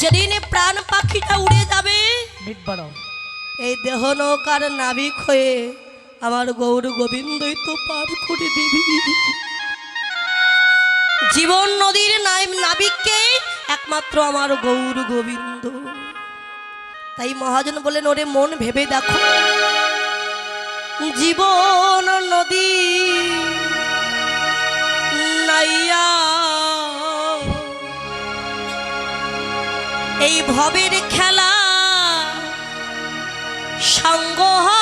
যেদিন প্রাণ পাখিটা উড়ে যাবে এই দেহ নৌকার নাবিক হয়ে আমার গৌর গোবিন্দই তো পার করে দিবি। জীবন নদীর নাবিককে একমাত্র আমার গৌর গোবিন্দ। তাই মহাজন বলেন ওরে মন ভেবে দেখো জীবন নদী নাইয়া এই ভবের খেলা সঙ্গ হবে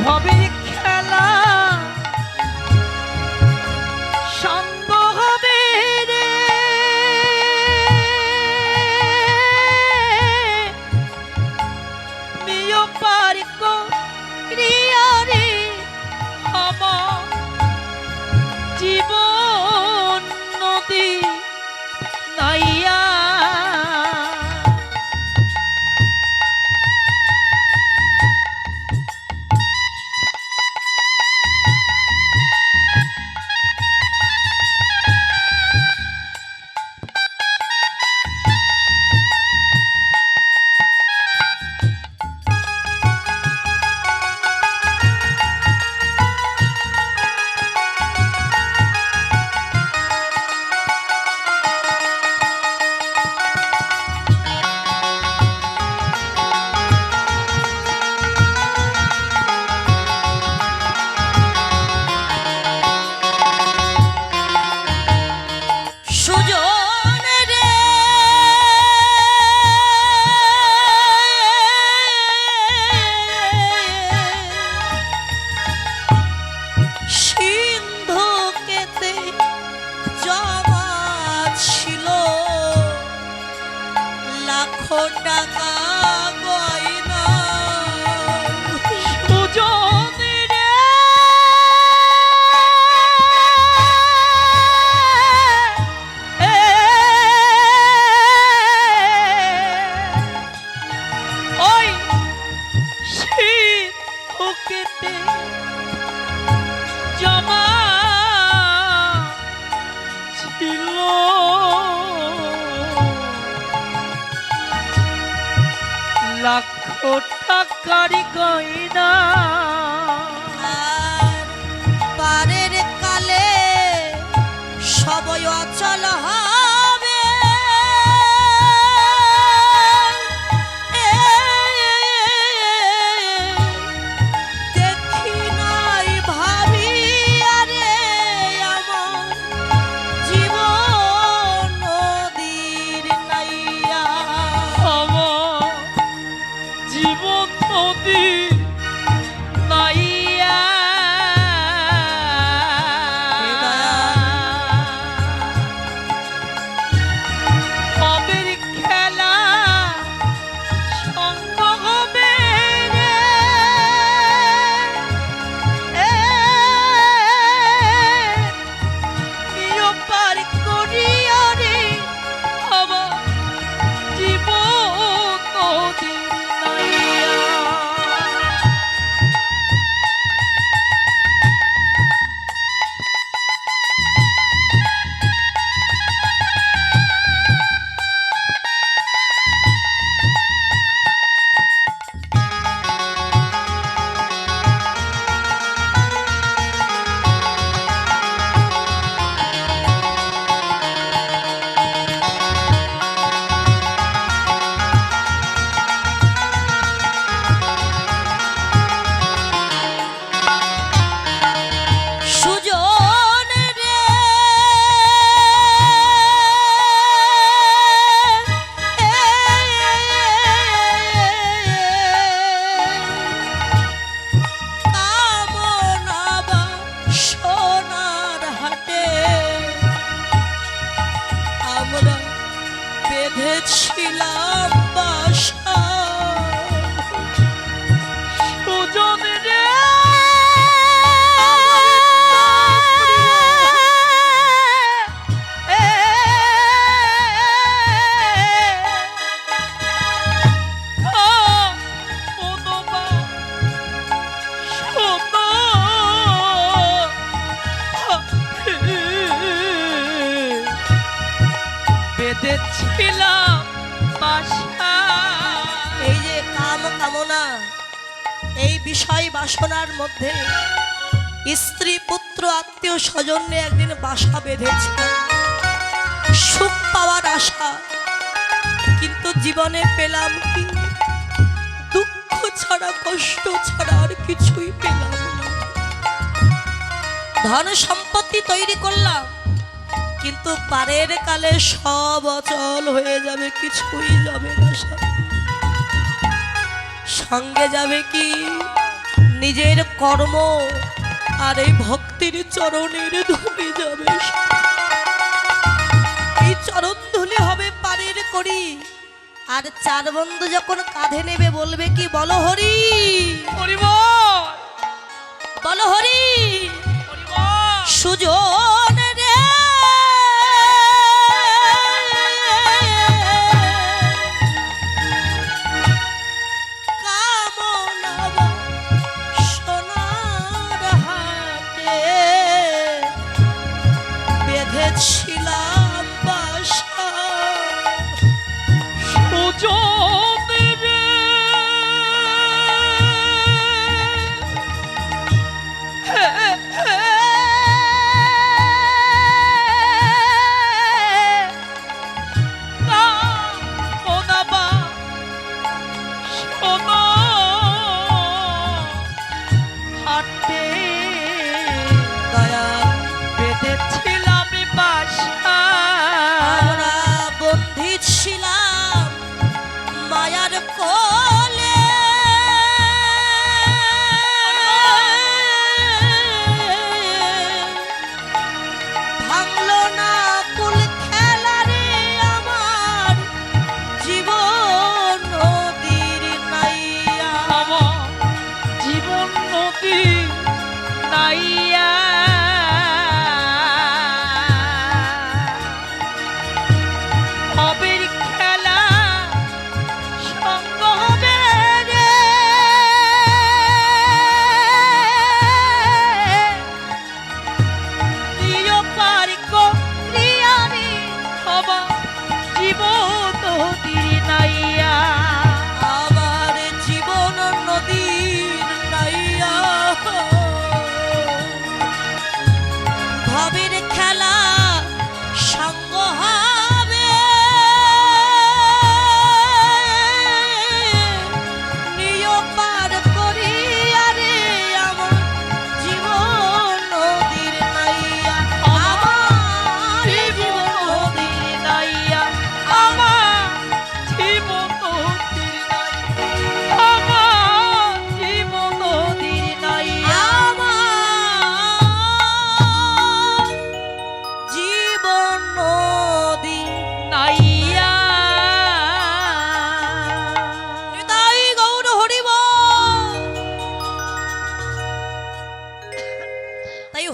এই ভবের লাখো টাকা লাখ কইনা পারের কালে সবই অচল হবে love. বিষয় বাসনার মধ্যে স্ত্রী, পুত্র, আত্মীয় স্বজন একদিন বাসা বেঁধেছে সুখ পাওয়ার আশা, কিন্তু জীবনে পেলাম কি? দুঃখ ছাড়া, কষ্ট ছাড়া আর কিছুই পেলাম ধন সম্পত্তি তৈরি করলাম, কিন্তু পারের কালে সব অচল হয়ে যাবে, কিছুই যাবে না সঙ্গে যাবে কি? নিজের কর্ম আর এই ভক্তির চরণের ধুলি যাবে এই চরণ ধুলি হবে পারের করি আর চার বন্ধু যখন কাঁধে নেবে বলবে কি বলো হরি। বলো। হরি। পরিবার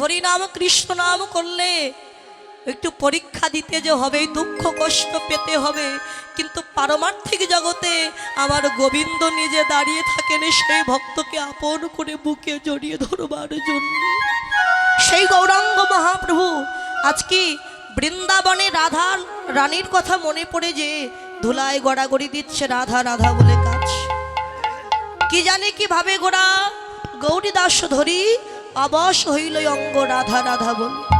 হরি নাম কৃষ্ণ নাম করলে একটু পরীক্ষা দিতে যে হবে, দুঃখ, কষ্ট পেতে হবে। কিন্তু পারমার্থিক জগতে আমার গোবিন্দ নিজে দাঁড়িয়ে থাকেন সেই ভক্তকে আপন করে বুকে জড়িয়ে ধরবার জন্য। সেই গৌরাঙ্গ মহাপ্রভু আজকে বৃন্দাবনে রাধা রানীর কথা মনে পড়ে যে ধুলায় গড়াগড়ি দিচ্ছে রাধা রাধা বলে কাজ? কি জানে কীভাবে গোড়া গৌরী দাস ধরি অবশ হইল অঙ্গ রাধা রাধা বলে